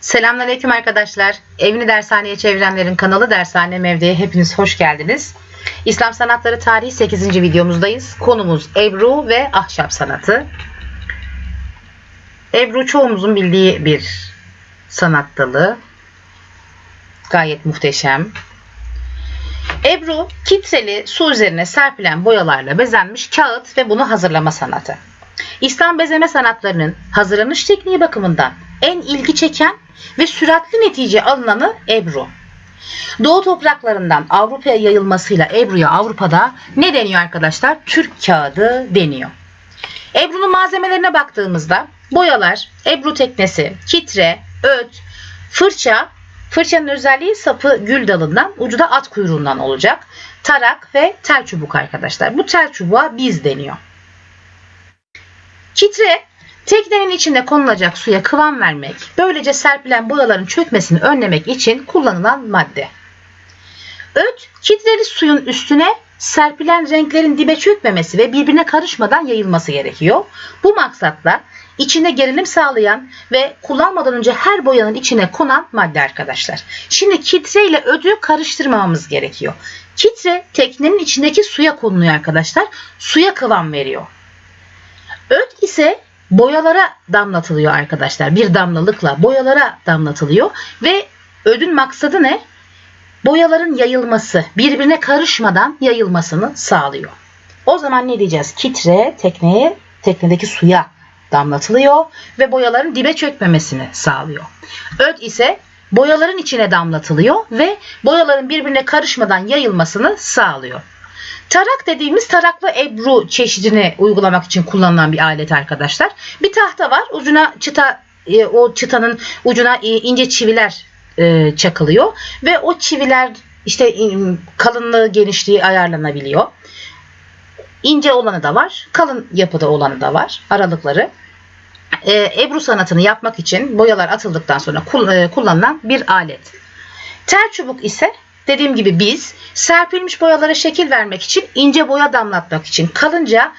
Selamünaleyküm arkadaşlar. Evini dershaneye çevirenlerin kanalı Dershane Mevdi'ye hepiniz hoş geldiniz. İslam Sanatları Tarihi 8. videomuzdayız. Konumuz Ebru ve Ahşap Sanatı. Ebru çoğumuzun bildiği bir sanat dalı. Gayet muhteşem. Ebru, kitreli su üzerine serpilen boyalarla bezenmiş kağıt ve bunu hazırlama sanatı. İslam bezeme sanatlarının hazırlanış tekniği bakımından en ilgi çeken ve süratli netice alınanı Ebru. Doğu topraklarından Avrupa'ya yayılmasıyla Ebru'ya Avrupa'da ne deniyor arkadaşlar? Türk kağıdı deniyor. Ebru'nun malzemelerine baktığımızda boyalar, Ebru teknesi, kitre, öt, fırça, fırçanın özelliği sapı gül dalından, ucu da at kuyruğundan olacak. Tarak ve tel çubuk arkadaşlar. Bu tel çubuğa biz deniyor. Kitre teknenin içinde konulacak suya kıvam vermek, böylece serpilen boyaların çökmesini önlemek için kullanılan madde. Öt, kitreli suyun üstüne serpilen renklerin dibe çökmemesi ve birbirine karışmadan yayılması gerekiyor. Bu maksatla içinde gerilim sağlayan ve kullanmadan önce her boyanın içine konan madde arkadaşlar. Şimdi kitre ile ödü karıştırmamamız gerekiyor. Kitre teknenin içindeki suya konuluyor arkadaşlar. Suya kıvam veriyor. Öt ise boyalara damlatılıyor arkadaşlar. Bir damlalıkla boyalara damlatılıyor ve ödün maksadı ne? Boyaların yayılması, birbirine karışmadan yayılmasını sağlıyor. O zaman ne diyeceğiz? Kitre tekneye, teknedeki suya damlatılıyor ve boyaların dibe çökmemesini sağlıyor. Öt ise boyaların içine damlatılıyor ve boyaların birbirine karışmadan yayılmasını sağlıyor. Tarak dediğimiz taraklı ebru çeşidini uygulamak için kullanılan bir alet arkadaşlar. Bir tahta var. Ucuna çıta e, o çıtanın ucuna e, ince çiviler e, çakılıyor ve o çiviler işte kalınlığı, genişliği ayarlanabiliyor. İnce olanı da var, kalın yapıda olanı da var. Aralıkları. Ebru sanatını yapmak için boyalar atıldıktan sonra kullanılan bir alet. Tel çubuk ise dediğim gibi biz serpilmiş boyalara şekil vermek için ince boya damlatmak için kalınca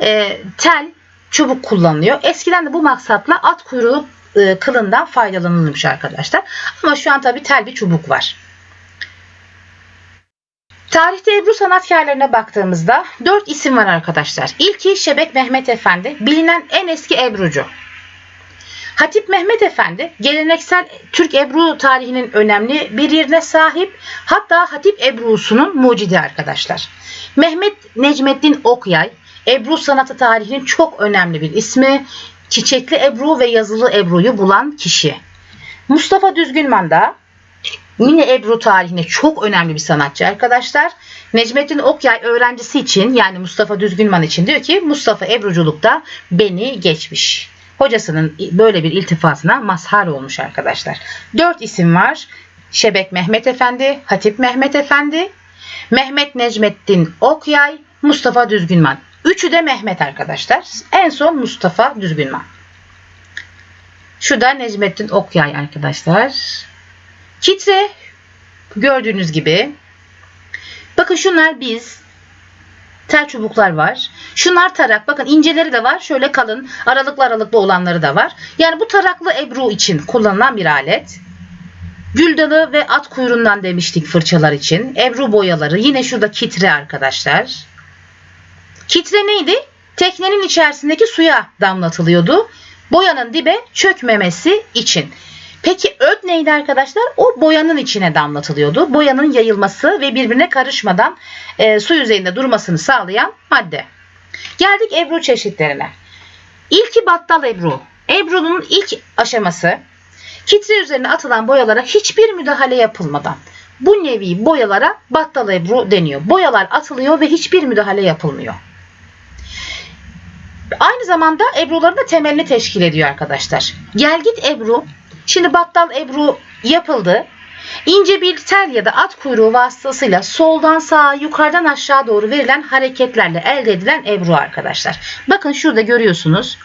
e, tel çubuk kullanılıyor. Eskiden de bu maksatla at kuyruğu e, kılından faydalanılmış arkadaşlar. Ama şu an tabi tel bir çubuk var. Tarihte Ebru sanatkarlarına baktığımızda dört isim var arkadaşlar. İlki Şebek Mehmet Efendi, bilinen en eski Ebrucu. Hatip Mehmet Efendi geleneksel Türk Ebru tarihinin önemli bir yerine sahip. Hatta Hatip Ebru'sunun mucidi arkadaşlar. Mehmet Necmettin Okyay Ebru sanatı tarihinin çok önemli bir ismi. Çiçekli Ebru ve yazılı Ebru'yu bulan kişi. Mustafa Düzgünman da yine Ebru tarihine çok önemli bir sanatçı arkadaşlar. Necmettin Okyay öğrencisi için yani Mustafa Düzgünman için diyor ki Mustafa Ebruculukta beni geçmiş hocasının böyle bir iltifatına mazhar olmuş arkadaşlar. Dört isim var. Şebek Mehmet Efendi, Hatip Mehmet Efendi, Mehmet Necmettin Okyay, Mustafa Düzgünman. Üçü de Mehmet arkadaşlar. En son Mustafa Düzgünman. Şu da Necmettin Okyay arkadaşlar. Kitre gördüğünüz gibi. Bakın şunlar biz tel çubuklar var. Şunlar tarak. Bakın inceleri de var. Şöyle kalın aralıklı aralıklı olanları da var. Yani bu taraklı ebru için kullanılan bir alet. Gül dalı ve at kuyruğundan demiştik fırçalar için. Ebru boyaları. Yine şurada kitre arkadaşlar. Kitre neydi? Teknenin içerisindeki suya damlatılıyordu. Boyanın dibe çökmemesi için. Peki öt neydi arkadaşlar? O boyanın içine damlatılıyordu. Boyanın yayılması ve birbirine karışmadan e, su yüzeyinde durmasını sağlayan madde. Geldik ebru çeşitlerine. İlki battal ebru. Ebru'nun ilk aşaması kitre üzerine atılan boyalara hiçbir müdahale yapılmadan bu nevi boyalara battal ebru deniyor. Boyalar atılıyor ve hiçbir müdahale yapılmıyor. Aynı zamanda ebruların da temelini teşkil ediyor arkadaşlar. Gelgit ebru Şimdi battal ebru yapıldı. İnce bir tel ya da at kuyruğu vasıtasıyla soldan sağa yukarıdan aşağı doğru verilen hareketlerle elde edilen ebru arkadaşlar. Bakın şurada görüyorsunuz.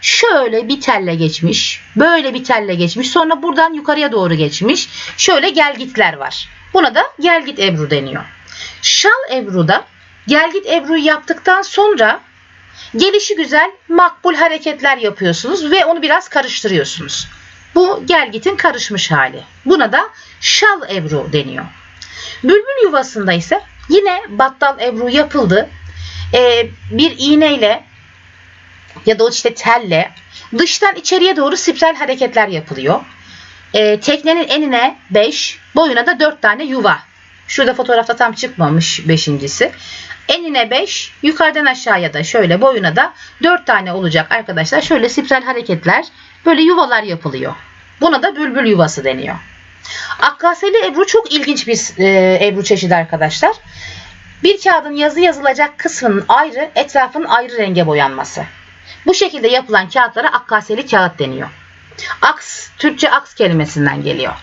Şöyle bir telle geçmiş. Böyle bir telle geçmiş. Sonra buradan yukarıya doğru geçmiş. Şöyle gelgitler var. Buna da gelgit ebru deniyor. Şal ebruda gelgit ebruyu yaptıktan sonra gelişi güzel makbul hareketler yapıyorsunuz ve onu biraz karıştırıyorsunuz. Bu gelgitin karışmış hali. Buna da şal ebru deniyor. Bülbül yuvasında ise yine battal ebru yapıldı. Ee, bir iğneyle ya da işte telle dıştan içeriye doğru spiral hareketler yapılıyor. Ee, teknenin enine 5, boyuna da 4 tane yuva. Şurada fotoğrafta tam çıkmamış beşincisi. Enine 5, yukarıdan aşağıya da şöyle boyuna da 4 tane olacak arkadaşlar. Şöyle spiral hareketler, böyle yuvalar yapılıyor. Buna da bülbül yuvası deniyor. Akkaseli ebru çok ilginç bir e, ebru çeşidi arkadaşlar. Bir kağıdın yazı yazılacak kısmının ayrı, etrafının ayrı renge boyanması. Bu şekilde yapılan kağıtlara akkaseli kağıt deniyor. Aks, Türkçe aks kelimesinden geliyor.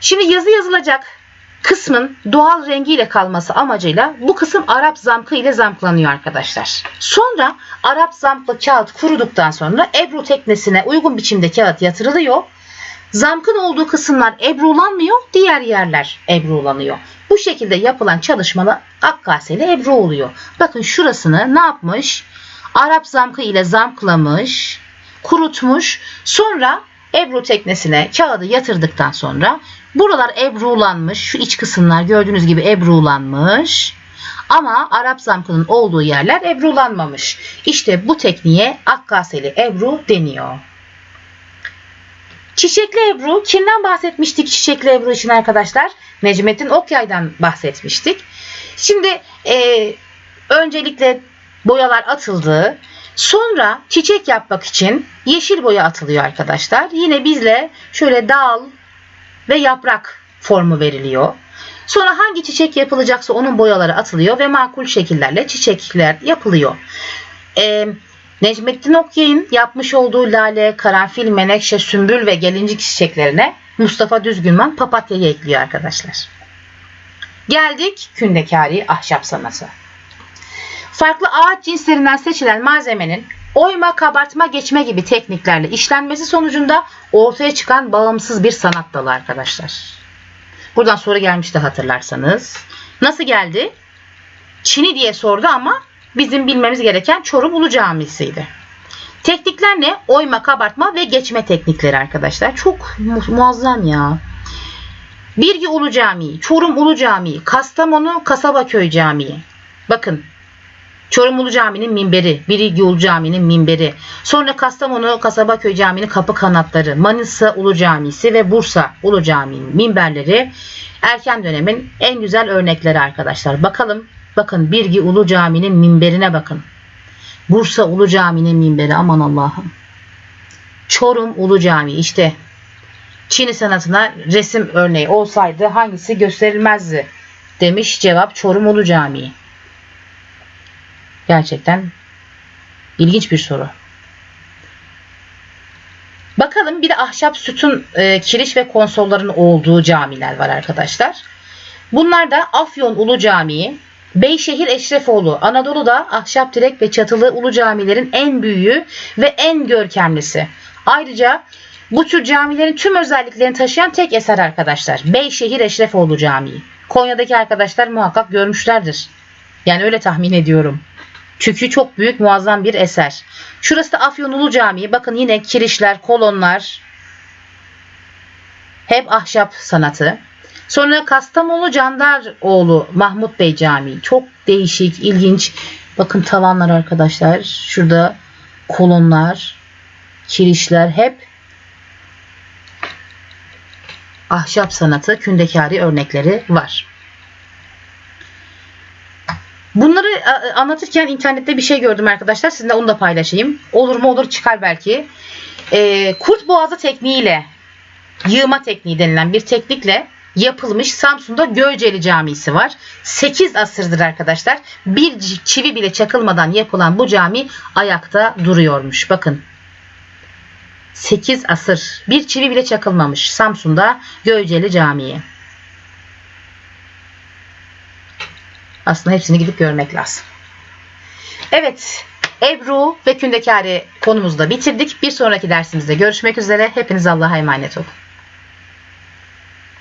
Şimdi yazı yazılacak kısmın doğal rengiyle kalması amacıyla bu kısım Arap zamkı ile zamklanıyor arkadaşlar. Sonra Arap zamklı kağıt kuruduktan sonra ebru teknesine uygun biçimde kağıt yatırılıyor. Zamkın olduğu kısımlar ebrulanmıyor, diğer yerler ebrulanıyor. Bu şekilde yapılan çalışmalar akkaseli ebru oluyor. Bakın şurasını ne yapmış? Arap zamkı ile zamklamış, kurutmuş. Sonra ebru teknesine kağıdı yatırdıktan sonra buralar ebrulanmış. Şu iç kısımlar gördüğünüz gibi ebrulanmış. Ama Arap zamkının olduğu yerler ebrulanmamış. İşte bu tekniğe akkaseli ebru deniyor. Çiçekli Ebru, kimden bahsetmiştik Çiçekli Ebru için arkadaşlar? Necmettin Okyay'dan bahsetmiştik. Şimdi e, öncelikle boyalar atıldı. Sonra çiçek yapmak için yeşil boya atılıyor arkadaşlar. Yine bizle şöyle dal ve yaprak formu veriliyor. Sonra hangi çiçek yapılacaksa onun boyaları atılıyor ve makul şekillerle çiçekler yapılıyor. Ee, Necmettin Okyay'ın yapmış olduğu lale, karanfil, menekşe, sümbül ve gelincik çiçeklerine Mustafa Düzgünman papatyayı ekliyor arkadaşlar. Geldik kündekari ahşap sanatı. Farklı ağaç cinslerinden seçilen malzemenin oyma, kabartma, geçme gibi tekniklerle işlenmesi sonucunda ortaya çıkan bağımsız bir sanat dalı arkadaşlar. Buradan soru gelmişti hatırlarsanız. Nasıl geldi? Çin'i diye sordu ama bizim bilmemiz gereken Çorum Ulu Camisi'ydi. Teknikler ne? Oyma, kabartma ve geçme teknikleri arkadaşlar. Çok mu- muazzam ya. Birgi Ulu Camii, Çorum Ulu Camii, Kastamonu Kasabaköy Camii. Bakın Çorum Ulu Camii'nin minberi, Birigi Ulu Camii'nin minberi, sonra Kastamonu Kasabaköy Camii'nin kapı kanatları, Manisa Ulu Camisi ve Bursa Ulu Camii'nin minberleri erken dönemin en güzel örnekleri arkadaşlar. Bakalım, bakın Birgi Ulu Camii'nin minberine bakın. Bursa Ulu Camii'nin minberi aman Allah'ım. Çorum Ulu Camii işte Çin'i sanatına resim örneği olsaydı hangisi gösterilmezdi demiş cevap Çorum Ulu Camii. Gerçekten ilginç bir soru. Bakalım bir de ahşap sütun, e, kiriş ve konsolların olduğu camiler var arkadaşlar. Bunlar da Afyon Ulu Camii, Beyşehir Eşrefoğlu, Anadolu'da ahşap direk ve çatılı ulu camilerin en büyüğü ve en görkemlisi. Ayrıca bu tür camilerin tüm özelliklerini taşıyan tek eser arkadaşlar. Beyşehir Eşrefoğlu Camii. Konya'daki arkadaşlar muhakkak görmüşlerdir. Yani öyle tahmin ediyorum. Çünkü çok büyük muazzam bir eser. Şurası da Afyon Ulu Camii. Bakın yine kirişler, kolonlar. Hep ahşap sanatı. Sonra Kastamonu Candaroğlu Mahmut Bey Camii. Çok değişik, ilginç. Bakın tavanlar arkadaşlar. Şurada kolonlar, kirişler hep ahşap sanatı, kündekari örnekleri var. Bunları a- anlatırken internette bir şey gördüm arkadaşlar. Sizinle onu da paylaşayım. Olur mu olur çıkar belki. Ee, kurt boğazı tekniğiyle yığma tekniği denilen bir teknikle yapılmış Samsun'da Göceli Camisi var. 8 asırdır arkadaşlar. Bir çivi bile çakılmadan yapılan bu cami ayakta duruyormuş. Bakın. 8 asır. Bir çivi bile çakılmamış Samsun'da Göceli Camii. Aslında hepsini gidip görmek lazım. Evet. Ebru ve Kündekari konumuzu da bitirdik. Bir sonraki dersimizde görüşmek üzere. Hepiniz Allah'a emanet olun.